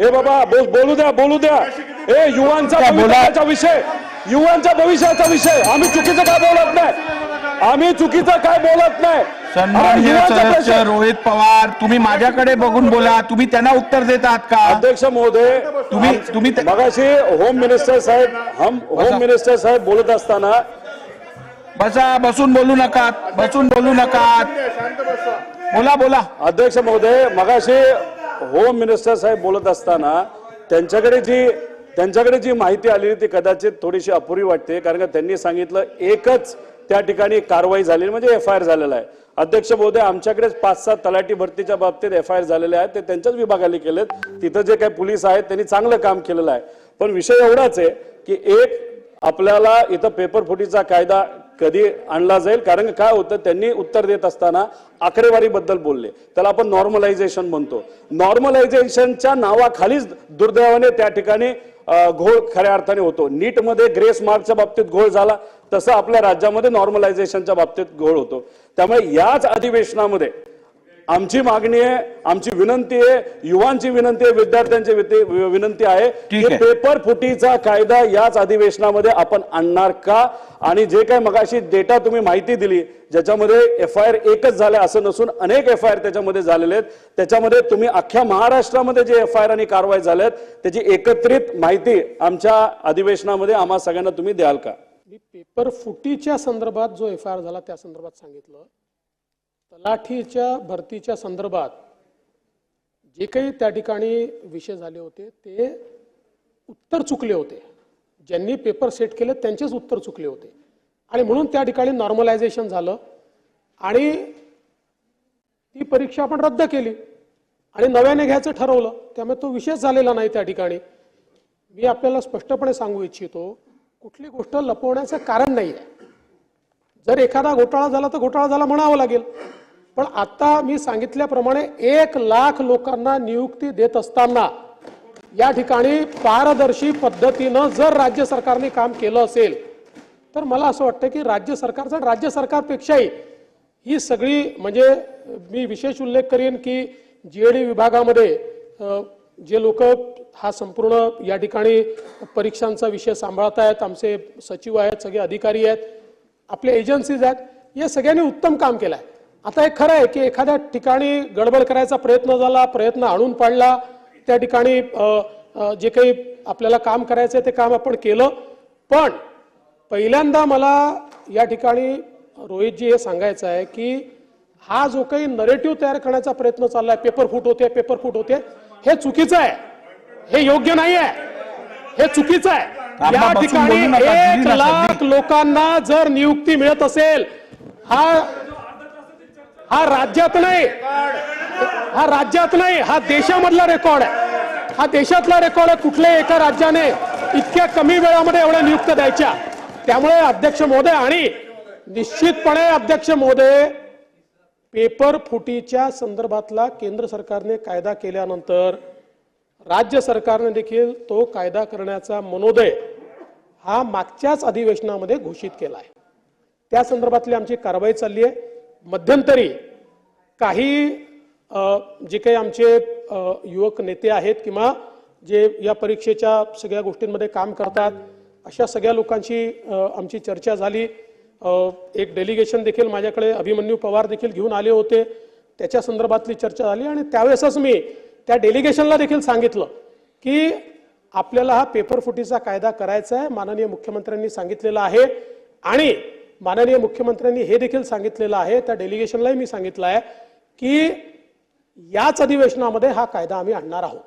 ए बाबा बोल बोलू द्या बोलू द्या. ए युवांचा. भविष्याचा विषय. युवांच्या भविष्याचा विषय. आम्ही चुकीचं काय बोलत नाही. आम्ही चुकीचं काय बोलत नाही. प्रश्न- रोहित पवार तुम्ही माझ्याकडे बघून बोला. तुम्ही त्यांना उत्तर देत आहात का? अध्यक्ष महोदय तुम्ही तुम्ही मगाशी होम मिनिस्टर साहेब हम. होम मिनिस्टर साहेब बोलत असताना बसा बसून बोलू नका. बसून बोलू नका. बोला बोला. अध्यक्ष महोदय मगाशी होम मिनिस्टर साहेब बोलत असताना त्यांच्याकडे जी त्यांच्याकडे जी माहिती आलेली ती कदाचित थोडीशी अपुरी वाटते कारण का त्यांनी सांगितलं एकच त्या ठिकाणी कारवाई झालेली म्हणजे एफ आय आर झालेला आहे. अध्यक्ष महोदय आमच्याकडेच पाच सात तलाठी भरतीच्या बाबतीत एफ आय आर झालेले आहेत ते त्यांच्याच विभागाने केलेत. तिथं जे काही पोलीस आहेत त्यांनी चांगलं काम केलेलं आहे. पण विषय एवढाच आहे की एक आपल्याला इथं पेपर फुटीचा कायदा कधी आणला जाईल? कारण काय होतं त्यांनी उत्तर देत असताना आकडेवारीबद्दल बोलले. त्याला आपण नॉर्मलायझेशन म्हणतो. नॉर्मलायझेशनच्या नावाखालीच दुर्दैवाने त्या ठिकाणी घोळ खऱ्या अर्थाने होतो. नीटमध्ये ग्रेस मार्कच्या बाबतीत घोळ झाला तसं आपल्या राज्यामध्ये नॉर्मलायझेशनच्या बाबतीत घोळ होतो. त्यामुळे याच अधिवेशनामध्ये आमची मागणी आहे आमची विनंती आहे युवांची विनंती आहे विद्यार्थ्यांची विते- विनंती आहे की. पेपर फुटीचा कायदा याच अधिवेशनामध्ये आपण आणणार का? आणि जे काय मगाशी डेटा तुम्ही माहिती दिली ज्याच्यामध्ये एफ आय आर एकच झाले असं नसून अनेक एफ आय आर त्याच्यामध्ये झालेले आहेत. त्याच्यामध्ये तुम्ही अख्ख्या महाराष्ट्रामध्ये जे एफ आय आर आणि कारवाई झाल्यात त्याची एकत्रित माहिती आमच्या अधिवेशनामध्ये आम्हा सगळ्यांना तुम्ही द्याल का? मी पेपर फुटीच्या संदर्भात जो एफ आय आर झाला त्या संदर्भात सांगितलं. तलाठीच्या भरतीच्या संदर्भात जे काही त्या ठिकाणी विषय झाले होते ते उत्तर चुकले होते. ज्यांनी पेपर सेट केले त्यांचेच उत्तर चुकले होते. आणि म्हणून त्या ठिकाणी नॉर्मलायझेशन झालं. आणि ती परीक्षा आपण रद्द केली. आणि नव्याने घ्यायचं ठरवलं. त्यामुळे तो विषयच झालेला नाही त्या ठिकाणी. मी आपल्याला स्पष्टपणे सांगू इच्छितो कुठली गोष्ट लपवण्याचं कारण नाही आहे जर एखादा घोटाळा झाला तर घोटाळा झाला म्हणावं लागेल. पण आता मी सांगितल्याप्रमाणे एक लाख लोकांना नियुक्ती देत असताना या ठिकाणी पारदर्शी पद्धतीनं जर राज्य सरकारने काम केलं असेल तर मला असं वाटतं की राज्य सरकारचं राज्य सरकारपेक्षाही ही सगळी म्हणजे मी विशेष उल्लेख करेन की जी डी विभागामध्ये जे लोक हा संपूर्ण या ठिकाणी परीक्षांचा विषय सांभाळत आहेत आमचे सचिव आहेत सगळे अधिकारी आहेत आपले एजन्सीज आहेत या सगळ्यांनी उत्तम काम केलं आहे आता हे खरं आहे की एखाद्या ठिकाणी गडबड करायचा प्रयत्न झाला प्रयत्न आणून पाडला त्या ठिकाणी जे काही आपल्याला काम करायचं ते काम आपण केलं. पण पहिल्यांदा मला या ठिकाणी रोहितजी हे सांगायचं आहे की हा जो काही नरेटिव्ह तयार करण्याचा प्रयत्न चाललाय पेपर फूट होते पेपर फूट होते हे चुकीचं आहे. हे योग्य नाही आहे हे चुकीचं आहे. या ठिकाणी. एक लाख लोकांना जर नियुक्ती मिळत असेल हा हा राज्यात नाही. हा राज्यात नाही. हा देशामधला रेकॉर्ड आहे. हा देशातला रेकॉर्ड आहे कुठल्याही एका राज्याने इतक्या कमी वेळामध्ये एवढ्या नियुक्त द्यायच्या. त्यामुळे अध्यक्ष महोदय आणि निश्चितपणे अध्यक्ष महोदय पेपर फुटीच्या संदर्भातला केंद्र सरकारने कायदा केल्यानंतर राज्य सरकारने देखील तो कायदा करण्याचा मनोदय हा मागच्याच अधिवेशनामध्ये घोषित केला आहे. त्या संदर्भातली आमची कारवाई चालली आहे. मध्यंतरी काही जे काही आमचे युवक नेते आहेत किंवा जे या परीक्षेच्या सगळ्या गोष्टींमध्ये काम करतात अशा सगळ्या लोकांची आमची चर्चा झाली. एक डेलिगेशन देखील माझ्याकडे अभिमन्यू पवार देखील घेऊन आले होते. त्याच्या संदर्भातली चर्चा झाली आणि त्यावेळेसच मी त्या डेलिगेशनला देखील सांगितलं की आपल्याला हा पेपर फुटीचा कायदा करायचा आहे माननीय मुख्यमंत्र्यांनी सांगितलेलं आहे आणि माननीय मुख्यमंत्र्यांनी हे देखील सांगितलेलं आहे त्या डेलिगेशनलाही मी सांगितलं आहे की याच अधिवेशनामध्ये हा कायदा आम्ही आणणार आहोत.